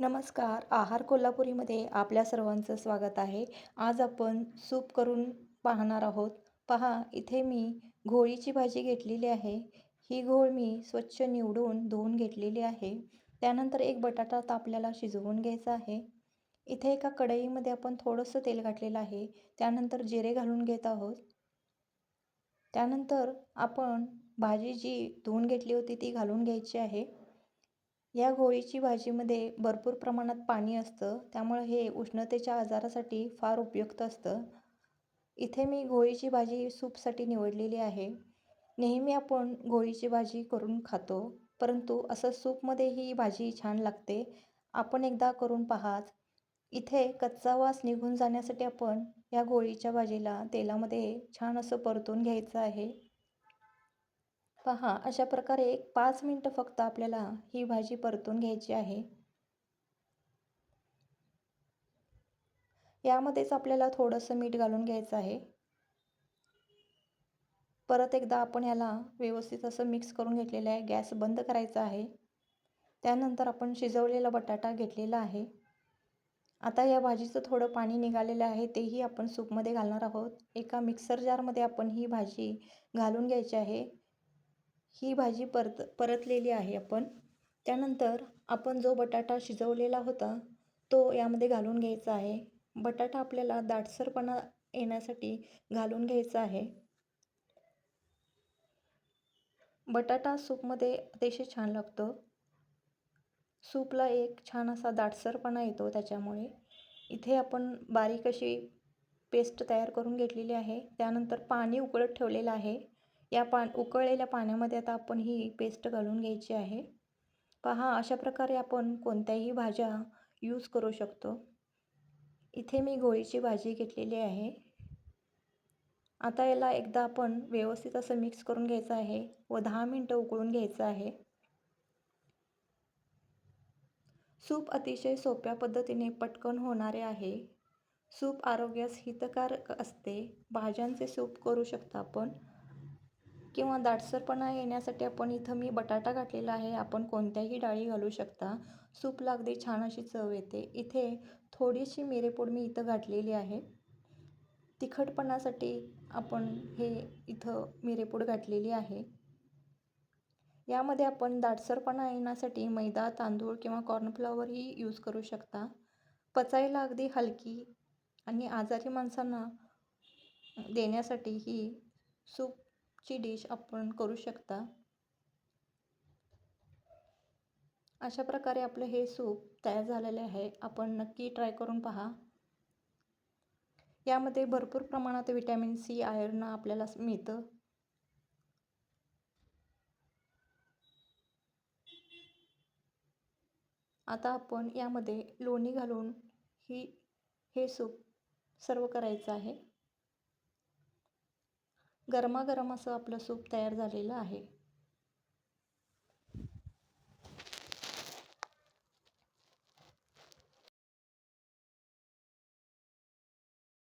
नमस्कार आहार कोल्हापुरीमध्ये आपल्या सर्वांचं स्वागत आहे. आज आपण सूप करून पाहणार आहोत. पहा इथे मी घोळीची भाजी घेतलेली आहे. ही घोळ मी स्वच्छ निवडून धुवून घेतलेली आहे. त्यानंतर एक बटाटा आपल्याला शिजवून घ्यायचा आहे. इथे एका कढईमध्ये आपण थोडंसं तेल घातलेलं आहे. त्यानंतर जिरे घालून घेत आहोत. त्यानंतर आपण भाजी जी धुवून घेतली होती ती घालून घ्यायची आहे. या गोळीची भाजीमध्ये भरपूर प्रमाणात पाणी असतं. त्यामुळे हे उष्णतेच्या आजारासाठी फार उपयुक्त असतं. इथे मी घोळीची भाजी सूपसाठी निवडलेली आहे. नेहमी आपण गोळीची भाजी करून खातो परंतु असं सूपमध्ये ही भाजी छान लागते. आपण एकदा करून पाहाच इथे कच्चा वास निघून जाण्यासाठी आपण या गोळीच्या भाजीला तेलामध्ये छान असं परतून घ्यायचं आहे. पहा अशा प्रकारे एक पाच मिनटं फक्त आपल्याला ही भाजी परतून घ्यायची आहे. यामध्येच आपल्याला थोडंसं मीठ घालून घ्यायचं आहे. परत एकदा आपण याला व्यवस्थित असं मिक्स करून घेतलेलं आहे. गॅस बंद करायचा आहे. त्यानंतर आपण शिजवलेला बटाटा घेतलेला आहे. आता या भाजीचं थोडं पाणी निघालेलं आहे. तेही आपण सूपमध्ये घालणार आहोत. एका मिक्सर जारमध्ये आपण ही भाजी घालून घ्यायची आहे. ही भाजी परत परतलेली आहे आपण. त्यानंतर आपण जो बटाटा शिजवलेला होता तो यामध्ये घालून घ्यायचा आहे. बटाटा आपल्याला दाटसरपणा येण्यासाठी घालून घ्यायचा आहे. बटाटा सूपमध्ये अतिशय छान लागतो. सूपला एक छान असा दाटसरपणा येतो त्याच्यामुळे. इथे आपण बारीक अशी पेस्ट तयार करून घेतलेली आहे. त्यानंतर पाणी उकळत ठेवलेलं आहे. या पा उकळलेल्या पाण्यामध्ये आता आपण ही पेस्ट घालून घ्यायची आहे. पहा अशा प्रकारे आपण कोणत्याही भाज्या यूज करू शकतो. इथे मी गोळीची भाजी घेतलेली आहे. आता याला एकदा आपण व्यवस्थित असं मिक्स करून घ्यायचं आहे व दहा मिनटं उकळून घ्यायचं आहे. सूप अतिशय सोप्या पद्धतीने पटकन होणारे आहे. सूप आरोग्यास हितकारक असते. भाज्यांचे सूप करू शकता आपण. किंवा दाटसरपणा येण्यासाठी आपण इथं मी बटाटा घातलेला आहे. आपण कोणत्याही डाळी घालू शकता. सूपला अगदी छान अशी चव येते. इथे थोडीशी मिरेपूड मी इथं घातलेली आहे. तिखटपणासाठी आपण हे इथं मिरेपूड घातलेली आहे. यामध्ये आपण दाटसरपणा येण्यासाठी मैदा तांदूळ किंवा कॉर्नफ्लॉवरही यूज करू शकता. पचायला अगदी हलकी आणि आजारी माणसांना देण्यासाठी ही सूप ची डिश आपण करू शकता. अशा प्रकारे आपलं हे सूप तयार झालेले आहे. आपण नक्की ट्राय करून पहा. यामध्ये भरपूर प्रमाणात विटॅमिन सी आयर्न आपल्याला मिळतं. आता आपण यामध्ये लोणी घालून ही हे सूप सर्व करायचं आहे. गरमागरम असं आपलं सूप तयार झालेलं आहे.